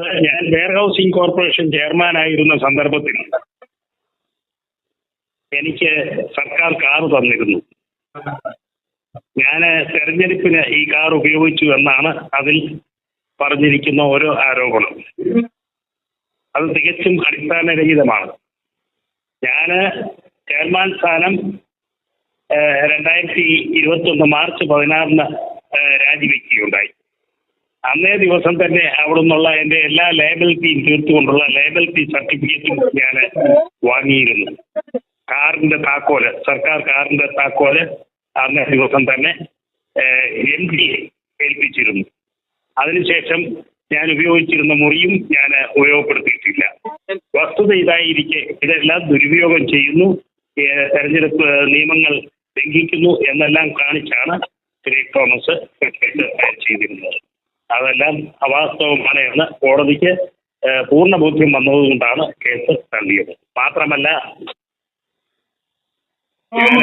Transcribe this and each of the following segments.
ഞാൻ wear housing corporation ചെയർമാനായിരുന്ന സന്ദർഭത്തിൽ എനിക്ക് സർക്കാർ കാർ തന്നിരുന്നു. ഞാൻ തെരഞ്ഞെടുപ്പിന് ഈ കാർ ഉപയോഗിച്ചു എന്നാണ് അതിൽ പറഞ്ഞിരിക്കുന്ന ഓരോ ആരോപണം. അത് തികച്ചും അടിസ്ഥാനരഹിതമാണ്. ഞാൻ ചെയർമാൻ സ്ഥാനം രണ്ടായിരത്തി ഇരുപത്തി ഒന്ന് മാർച്ച് പതിനാറിന് രാജിവെക്കുകയുണ്ടായി. അന്നേ ദിവസം തന്നെ അവിടെ നിന്നുള്ള എന്റെ എല്ലാ ലയബിലിറ്റിയും തീർത്തുകൊണ്ടുള്ള ലയബിലിറ്റി സർട്ടിഫിക്കറ്റും ഞാൻ വാങ്ങിയിരുന്നു. കാറിന്റെ താക്കോൽ സർക്കാർ കാറിന്റെ താക്കോൽ അന്നേ ദിവസം തന്നെ എം ഡിയെ ഏൽപ്പിച്ചിരുന്നു. അതിനുശേഷം ഞാൻ ഉപയോഗിച്ചിരുന്ന മുറിയും ഞാൻ ഉപയോഗപ്പെടുത്തിയിട്ടില്ല. വസ്തുത ഇതായിരിക്കെ ഇതെല്ലാം ദുരുപയോഗം ചെയ്യുന്നു. തെരഞ്ഞെടുപ്പ് നിയമങ്ങൾ ലംഘിക്കുന്നു എന്നെല്ലാം കാണിച്ചാണ് ശ്രീ തോമസ് ചെയ്തിരുന്നത്. അതെല്ലാം അവാസ്തവമാണ് എന്ന് കോടതിക്ക് പൂർണ ബോധ്യം വന്നതുകൊണ്ടാണ് കേസ് തള്ളിയത്. മാത്രമല്ല ഞാൻ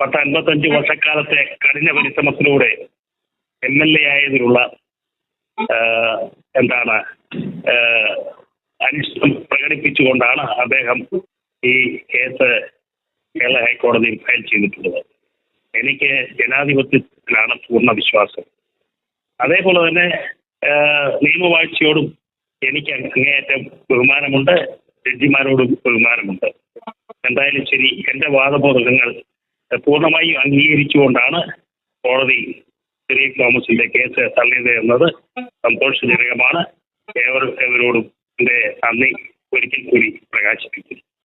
പത്ത് അൻപത്തഞ്ച് വർഷക്കാലത്തെ കഠിന പരിശ്രമത്തിലൂടെ എം എൽ എ ആയതിലുള്ള എന്താണ് അനിഷ്ടം പ്രകടിപ്പിച്ചുകൊണ്ടാണ് അദ്ദേഹം ഈ കേസ് കേരള ഹൈക്കോടതിയിൽ ഫയൽ ചെയ്തിട്ടുള്ളത്. എനിക്ക് ജനാധിപത്യത്തിലാണ് പൂർണ വിശ്വാസം. അതേപോലെ തന്നെ നിയമവാഴ്ചയോടും എനിക്ക് അങ്ങേയറ്റം ബഹുമാനമുണ്ട് ജഡ്ജിമാരോടും ബഹുമാനമുണ്ട്. എന്തായാലും ശരി എന്റെ വാദബോധങ്ങൾ പൂർണമായും അംഗീകരിച്ചുകൊണ്ടാണ് കോടതി ശ്രീ തോമസിന്റെ കേസ് തള്ളിയത് എന്നത് സന്തോഷജനകമാണ്. ഏവർ ഏവരോടും എന്റെ നന്ദി ഒരിക്കൽ കൂടി പ്രകാശിപ്പിക്കുന്നു.